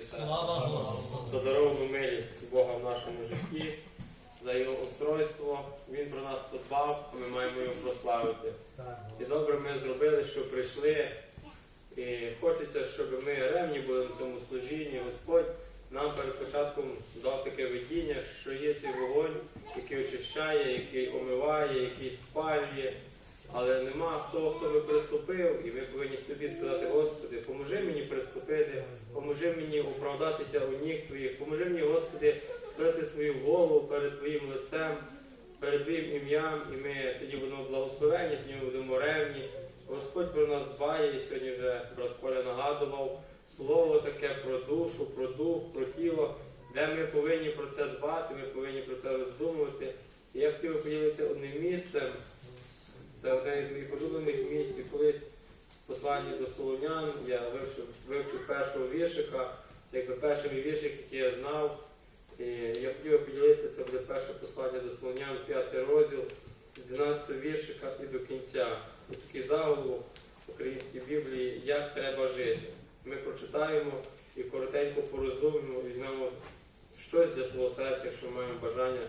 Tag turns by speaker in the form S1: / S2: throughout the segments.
S1: Слава Господу!
S2: За даровану милість Бога в нашому житті, за його устройство. Він про нас подбав, ми маємо його прославити. І добре ми зробили, що прийшли. І хочеться, щоб ми ревні були на цьому служінні. Господь нам перед початком дав таке видіння, що є цей вогонь, який очищає, який омиває, який спалює. Але нема хто, хто би приступив, і ви повинні собі сказати, Господи, поможи мені приступити, поможи мені оправдатися у ніг Твоїх, поможи мені, Господи, скрити свою голову перед Твоїм лицем, перед Твоїм ім'ям, і ми тоді будемо благословені, тоді ми будемо ревні. Господь про нас дбає, і сьогодні вже брат Коля нагадував слово таке про душу, про дух, про тіло, де ми повинні про це дбати, ми повинні про це роздумувати. І я хотів поділитися одним місцем. Це одне із моїх улюблених місць. Колись в посланні до Солонян я вивчив, вивчив першого віршика. Це якби перший віршик, який я знав. І я хотів би поділитися, це буде перше послання до Солонян, п'ятий розділ, з 12 віршика і до кінця. Це такий заголовок українській Біблії, як треба жити. Ми прочитаємо і коротенько пороздумуємо, візьмемо щось для свого серця, якщо маємо бажання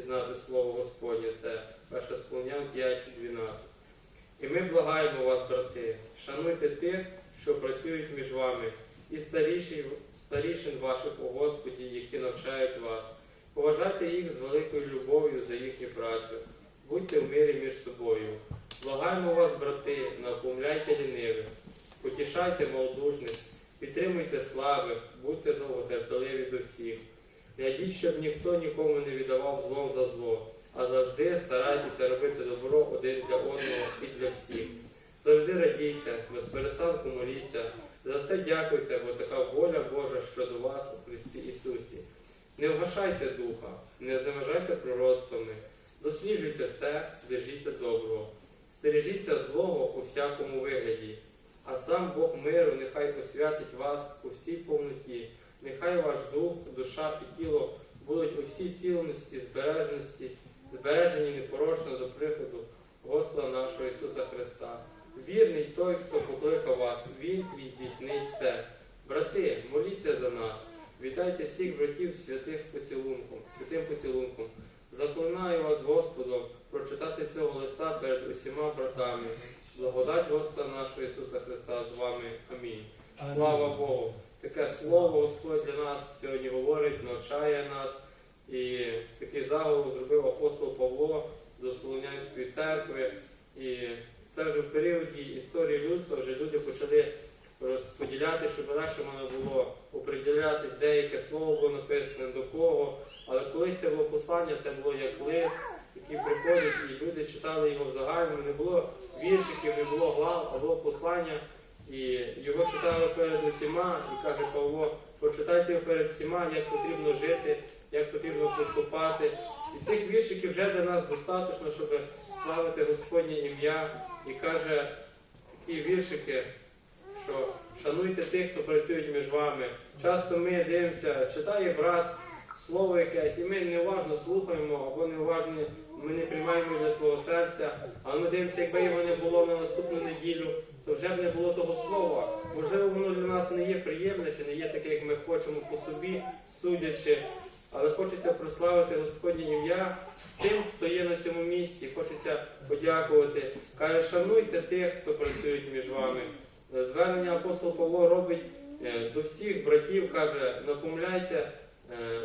S2: пізнати Слово Господнє. Це 1 Солонян 5.12. І ми благаємо вас, брати, шануйте тих, що працюють між вами, і старішин, ваших у Господі, які навчають вас. Поважайте їх з великою любов'ю за їхню працю. Будьте в мирі між собою. Благаємо вас, брати, напомляйте лінивих, потішайте малодушних, підтримуйте слабих, будьте довготерпеливі до всіх. Глядіть, щоб ніхто нікому не віддавав злом за зло, а завжди старайтеся робити добро один для одного і для всіх. Завжди радійте, без перестанку моліться, за все дякуйте, бо така воля Божа щодо вас у Христі Ісусі. Не вгашайте духа, не зневажайте пророцтвами, досліджуйте все, держіться доброго, стережіться злого у всякому вигляді, а сам Бог миру нехай освятить вас у всій повноті. Нехай ваш дух, душа і тіло будуть у всій цілності, збереженості, збережені непорочно до приходу Господа нашого Ісуса Христа. Вірний той, хто покликав вас, Він і здійснить це. Брати, моліться за нас. Вітайте всіх братів святих поцілунком, святим поцілунком. Заклинаю вас Господом прочитати цього листа перед усіма братами. Благодать Господа нашого Ісуса Христа з вами. Амінь. Слава Богу! Таке слово Господь для нас сьогодні говорить, навчає нас. І такий заголовок зробив апостол Павло до Солонянської церкви. І це вже в періоді історії людства вже люди почали розподіляти, щоб легше можна було оприділятись, деяке слово було написане до кого. Але колись це було послання, це було як лист, який приходить, і люди читали його в загальному. Не було віршиків, не було глав, а було послання. І його читали перед усіма, і каже Павло, прочитайте перед всіма, як потрібно жити, як потрібно поступати. І цих віршиків вже для нас достатньо, щоб славити Господнє ім'я. І каже такі віршики, що шануйте тих, хто працюють між вами. Часто ми дивимося, читає брат слово якесь, і ми неуважно слухаємо або неуважно ми не приймаємо для свого серця, але ми дивимося, якби його не було на наступну неділю, то вже б не було того слова. Можливо, воно для нас не є приємне, чи не є таке, як ми хочемо по собі, судячи. Але хочеться прославити Господнє ім'я з тим, хто є на цьому місці. Хочеться подякувати. Каже, шануйте тих, хто працюють між вами. Звернення апостол Павло робить е, до всіх братів, каже, напомляйте е,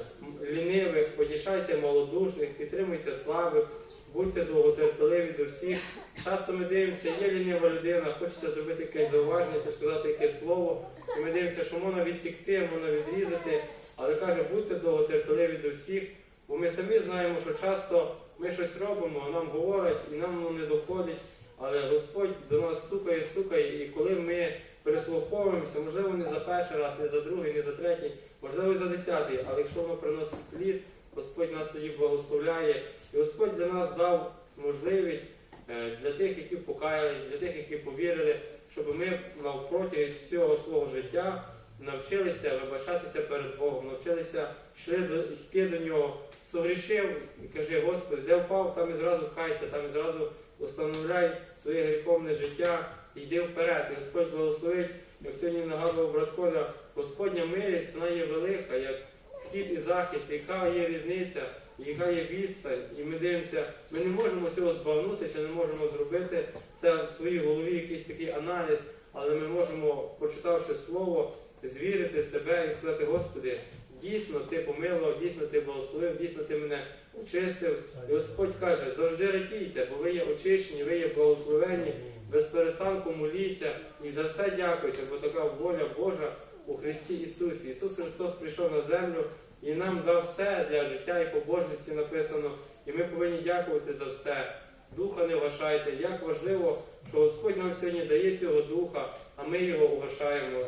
S2: лінивих, потішайте малодушних, підтримуйте слабих, будьте довготерпеливі до всіх. Часто ми дивимося, є лінива людина, хочеться зробити якесь зауваження, сказати якесь слово. І ми дивимося, що можна відсікти, можна відрізати, але каже, будьте довготерпеливі до всіх, бо ми самі знаємо, що часто ми щось робимо, а нам говорять, і нам воно не доходить. Але Господь до нас стукає, стукає, і коли ми прислуховуємося, можливо, не за перший раз, не за другий, не за третій, можливо, і за десятий, але якщо воно приносить плід, Господь нас тоді благословляє. І Господь для нас дав можливість е, для тих, які покаялись, для тих, які повірили, щоб ми навпроти всього свого життя навчилися вибачатися перед Богом, навчилися йшли до, йти до нього, согрішив і каже, Господи, де впав, там і зразу кайся, там і зразу установляй своє гріховне життя йди вперед. І Господь благословить, як сьогодні нагадував брат Коля, Господня милість, вона є велика, як схід і захід, яка є різниця, яка є відстань. І ми дивимося, ми не можемо цього збагнути, чи не можемо зробити це в своїй голові якийсь такий аналіз, але ми можемо, почитавши слово, звірити себе і сказати, Господи, дійсно ти помилував, дійсно ти благословив, дійсно ти мене очистив. І Господь каже, завжди радійте, бо ви є очищені, ви є благословені, без перестанку моліться і за все дякуйте, бо така воля Божа у Христі Ісусі. Ісус Христос прийшов на землю і нам дав все для життя і побожності написано. І ми повинні дякувати за все. Духа не вгашайте. Як важливо, що Господь нам сьогодні дає цього духа, а ми його угашаємо.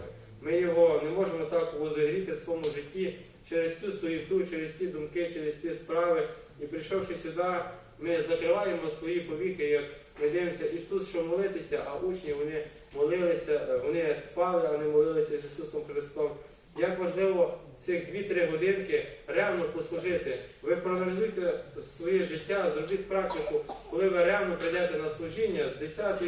S2: Ми його не можемо так возігріти в своєму житті через цю суєту, через ці думки, через ці справи. І прийшовши сюди, ми закриваємо свої повіки, як ми дивимося Ісус, що молитися, а учні вони молилися, е, вони спали, не молилися з Ісусом Христом. Як важливо цих 2-3 годинки ревно послужити. Ви проаналізуйте своє життя, зробіть практику, коли ви ревно прийдете на служіння з 10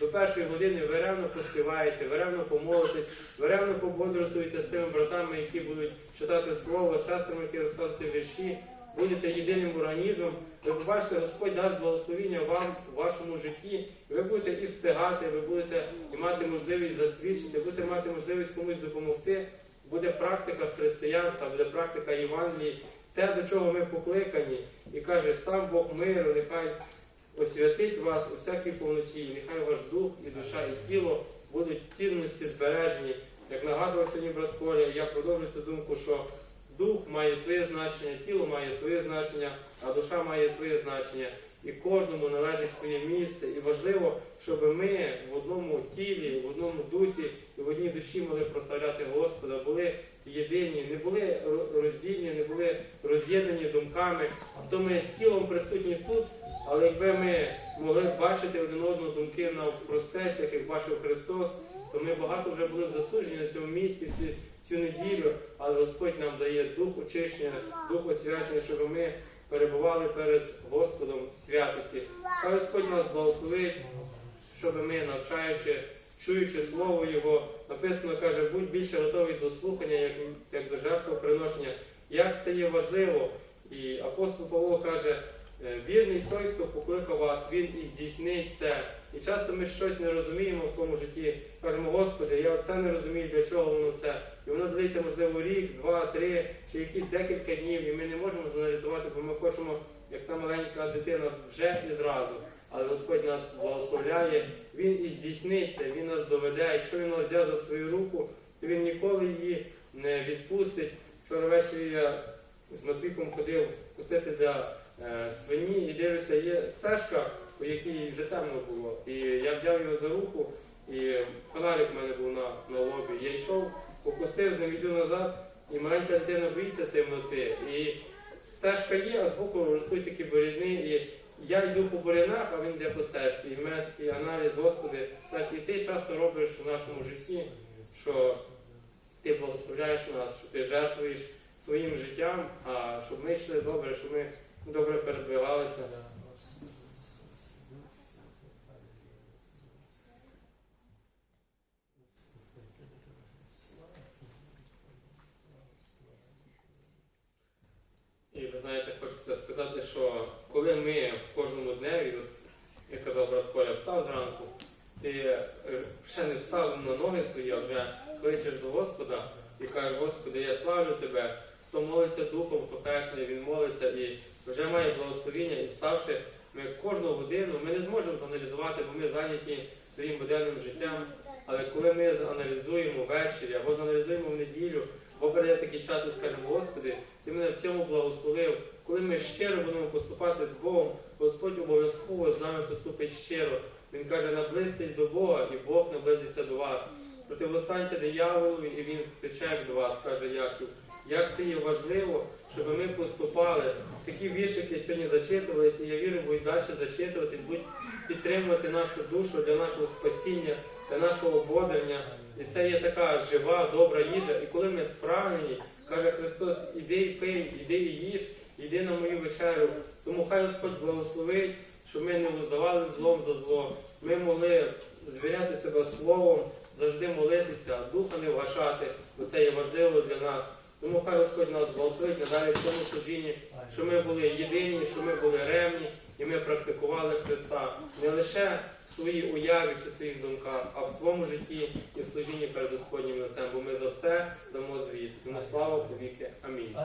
S2: до 1 години, ви ревно поспіваєте, ви ревно помолитесь, ви ревно пободрствуєте з тими братами, які будуть читати слово, сестрами, які розказують вірші, будете єдиним організмом. Ви побачите, Господь дасть благословіння вам у вашому житті. Ви будете і встигати, ви будете і мати можливість засвідчити, будете мати можливість комусь допомогти. Буде практика християнства, буде практика Євангелії, те, до чого ми покликані, і каже, сам Бог миру, нехай освятить вас у всякій повноті, і нехай ваш дух і душа, і тіло будуть цінності збережені. Як нагадував сьогодні брат Коля, я продовжую цю думку, що дух має своє значення, тіло має своє значення, а душа має своє значення. І кожному належить своє місце. І важливо, щоб ми в одному тілі, в одному дусі і в одній душі могли прославляти Господа, були єдині, не були ро- роздільні, не були роз'єднані думками. А то ми тілом присутні тут, але якби ми могли бачити один одного думки навпростець, як бачив Христос, то ми багато вже були б засуджені на цьому місці цю неділю, але Господь нам дає дух очищення, дух освячення, щоб ми перебували перед Господом в святості. Хай Господь нас благословить, щоб ми, навчаючи, чуючи Слово Його, написано каже, будь більше готовий до слухання, як, як до жертвоприношення. Як це є важливо. І апостол Павло каже, е, вірний той, хто покликав вас, він і здійснить це. І часто ми щось не розуміємо в своєму житті. Кажемо, Господи, я це не розумію, для чого воно це. І воно длиться, можливо, рік, два, три, чи якісь декілька днів, і ми не можемо заналізувати, бо ми хочемо, як та маленька дитина, вже і зразу. Але Господь нас благословляє, Він і здійсниться, Він нас доведе. Якщо Він взяв за свою руку, то Він ніколи її не відпустить. Вчора ввечері я з Матвіком ходив косити для е, свині і дивлюся, є стежка, по якій вже темно було. І я взяв його за руку, і фонарик в мене був на, на лобі. Я йшов, покосив, з ним йду назад, і маленька дитина боїться темноти. І стежка є, а збоку ростуть такі борідни. І я йду по бурянах, а він йде по стежці. І в мене такий аналіз, Господи, так і ти часто робиш в нашому житті, що ти благословляєш нас, що ти жертвуєш своїм життям, а щоб ми йшли добре, щоб ми добре передвигалися. І ви знаєте, хочеться сказати, що коли ми в кожному дневі, от як казав брат Коля, встав зранку, ти е, ще не встав на ноги свої, а вже кличеш до Господа і кажеш, Господи, я славлю тебе. Хто молиться духом, хто пешний, він молиться і вже має благословіння, і вставши, ми кожну годину, ми не зможемо заналізувати, бо ми зайняті своїм буденним життям. Але коли ми аналізуємо ввечері або заналізуємо в неділю, або бере такий час і скажемо, Господи, ти мене в цьому благословив. Коли ми щиро будемо поступати з Богом, Господь обов'язково з нами поступить щиро. Він каже, наблизьтесь до Бога, і Бог наблизиться до вас. Противостаньте дияволові, і він втече до вас, каже Яків. Як це є важливо, щоб ми поступали. Такі віршики сьогодні зачитувалися, і я вірю, будуть далі зачитуватись, будуть підтримувати нашу душу для нашого спасіння, для нашого ободрення. І це є така жива, добра їжа. І коли ми справлені, каже Христос, іди і пий, іди і їж, іди на мою вечерю. Тому хай Господь благословить, щоб ми не воздавали злом за зло. Ми могли звіряти себе словом, завжди молитися, духа не вгашати. бо це є важливо для нас. Тому хай Господь нас благословить надалі в цьому служінні, що ми були єдині, що ми були ревні, і ми практикували Христа не лише в своїй уяві чи в своїх думках, а в своєму житті і в служінні перед Господнім лицем, бо ми за все дамо звіт. Йому слава повіки.
S1: Амінь.